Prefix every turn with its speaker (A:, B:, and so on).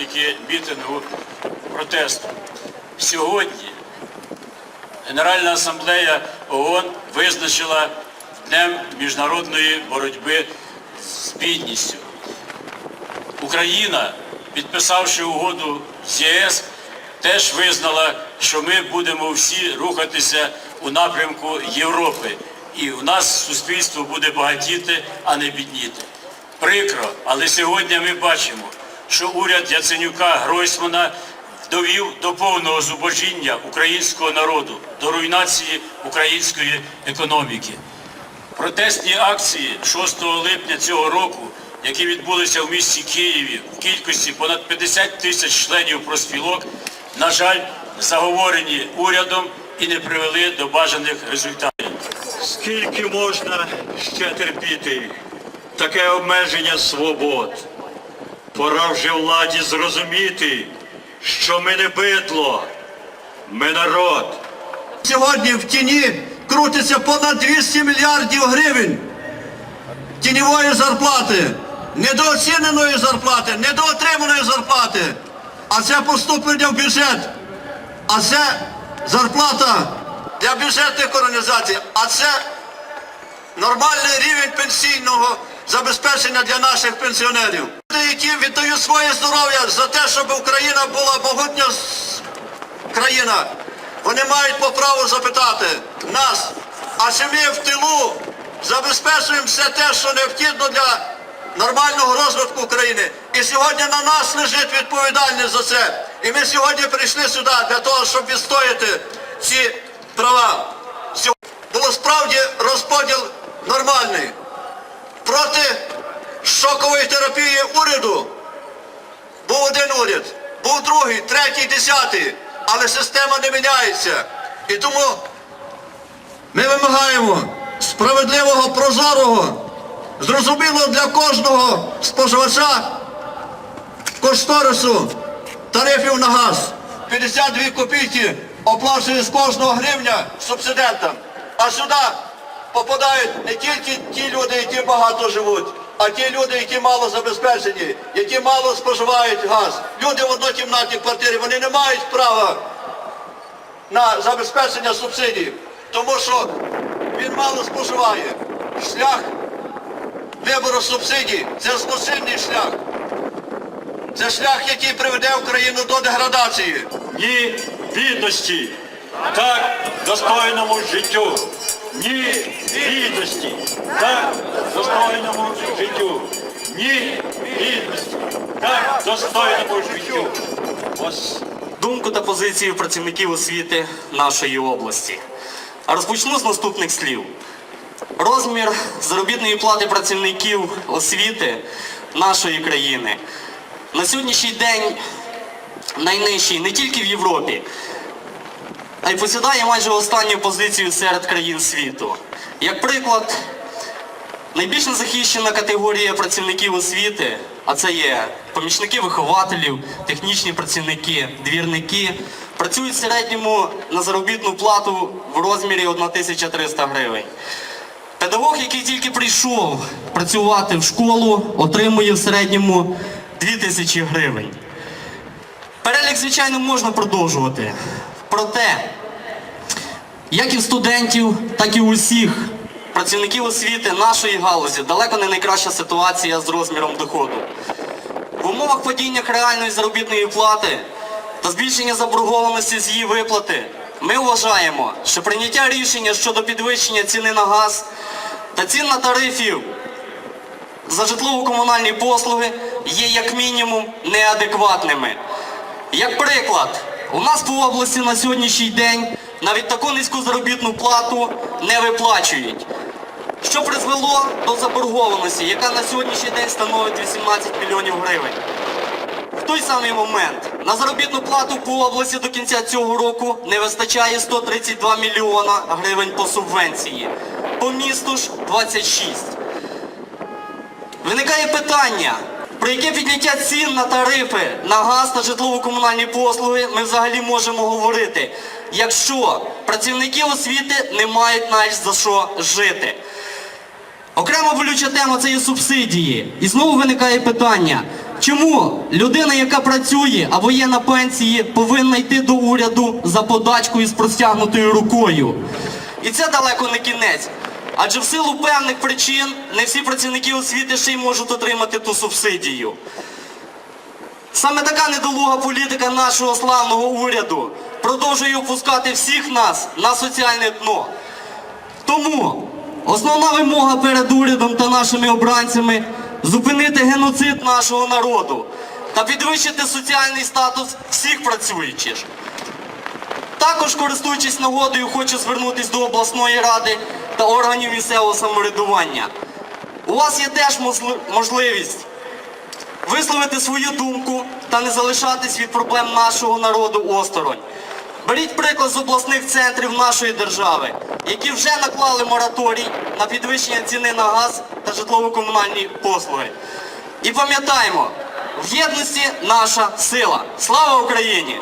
A: Учасники мітингу протесту, сьогодні Генеральна асамблея ООН визначила Днем міжнародної боротьби з бідністю. Україна, підписавши угоду з ЄС, теж визнала, що ми будемо всі рухатися у напрямку Європи, і у нас суспільство буде багатіти, а не бідніти. Прикро, але сьогодні ми бачимо, що уряд Яценюка Гройсмана довів до повного зубожіння українського народу, до руйнації української економіки. Протестні акції 6 липня цього року, які відбулися в місті Києві в кількості понад 50 тисяч членів профспілок, на жаль, заговорені урядом і не привели до бажаних результатів.
B: Скільки можна ще терпіти таке обмеження свобод? Пора вже владі зрозуміти, що ми не бидло, ми народ.
C: Сьогодні в тіні крутиться понад 200 мільярдів гривень тіньової зарплати, недооціненої зарплати, недоотриманої зарплати. А це поступлення в бюджет. А це зарплата для бюджетних організацій. А це нормальний рівень пенсійного забезпечення для наших пенсіонерів. Які віддають своє здоров'я за те, щоб Україна була могутня країна, вони мають по праву запитати нас, а чи ми в тилу забезпечуємо все те, що необхідно для нормального розвитку України. І сьогодні на нас лежить відповідальність за це. І ми сьогодні прийшли сюди для того, щоб відстояти ці права. Сьо- Було справді розподіл нормальний. Проти шокової терапії уряду був один уряд, був другий, третій, десятий, але система не міняється. І тому ми вимагаємо справедливого, прозорого, зрозумілого для кожного споживача кошторису тарифів на газ. 52 копійки оплачує з кожного гривня субсидентам. А сюди попадають не тільки ті люди, які багато живуть, а ті люди, які мало забезпечені, які мало споживають газ. Люди в однокімнатній квартирі, вони не мають права на забезпечення субсидій, тому що він мало споживає. Шлях вибору субсидій це злочинний шлях. Це шлях, який приведе Україну до деградації.
B: Ні бідності, так достойному життю. Ні бідності, так достойному життю. Ні бідності, так достойному життю. Ось
D: думку та позицію працівників освіти нашої області. А розпочну з наступних слів. Розмір заробітної плати працівників освіти нашої країни на сьогоднішній день найнижчий не тільки в Європі, а й посідає майже останню позицію серед країн світу. Як приклад, Найбільш незахищена категорія працівників освіти, а це є помічники вихователів, технічні працівники, двірники, працюють в середньому на заробітну плату в розмірі 1300 гривень. Педагог, який тільки прийшов працювати в школу, отримує в середньому 2000 гривень. Перелік, звичайно, можна продовжувати. Проте, як і в студентів, так і у всіх працівників освіти нашої галузі далеко не найкраща ситуація з розміром доходу. В умовах падіння реальної заробітної плати та збільшення заборгованості з її виплати ми вважаємо, що прийняття рішення щодо підвищення ціни на газ та цін на тарифів за житлово-комунальні послуги є як мінімум неадекватними. Як приклад, у нас по області на сьогоднішній день навіть таку низьку заробітну плату не виплачують, що призвело до заборгованості, яка на сьогоднішній день становить 18 мільйонів гривень. В той самий момент на заробітну плату по області до кінця цього року не вистачає 132 мільйона гривень по субвенції. По місту ж 26. Виникає питання, про яке підняття цін на тарифи на газ та житлово-комунальні послуги ми взагалі можемо говорити, якщо працівники освіти не мають навіть за що жити. Окрема болюча тема це є субсидії. І знову виникає питання, Чому людина, яка працює або є на пенсії, повинна йти до уряду за подачкою з простягнутою рукою? І це далеко не кінець. Адже в силу певних причин не всі працівники освіти ще й можуть отримати ту субсидію. Саме така недолуга політика нашого славного уряду продовжує опускати всіх нас на соціальне дно. Тому основна вимога перед урядом та нашими обранцями зупинити геноцид нашого народу та підвищити соціальний статус всіх працюючих. Також, користуючись нагодою, хочу звернутися до обласної ради та органів місцевого самоврядування. У вас є теж можливість висловити свою думку та не залишатись від проблем нашого народу осторонь. Беріть приклад з обласних центрів нашої держави, які вже наклали мораторій на підвищення ціни на газ та житлово-комунальні послуги. І пам'ятаємо, в єдності наша сила. Слава Україні!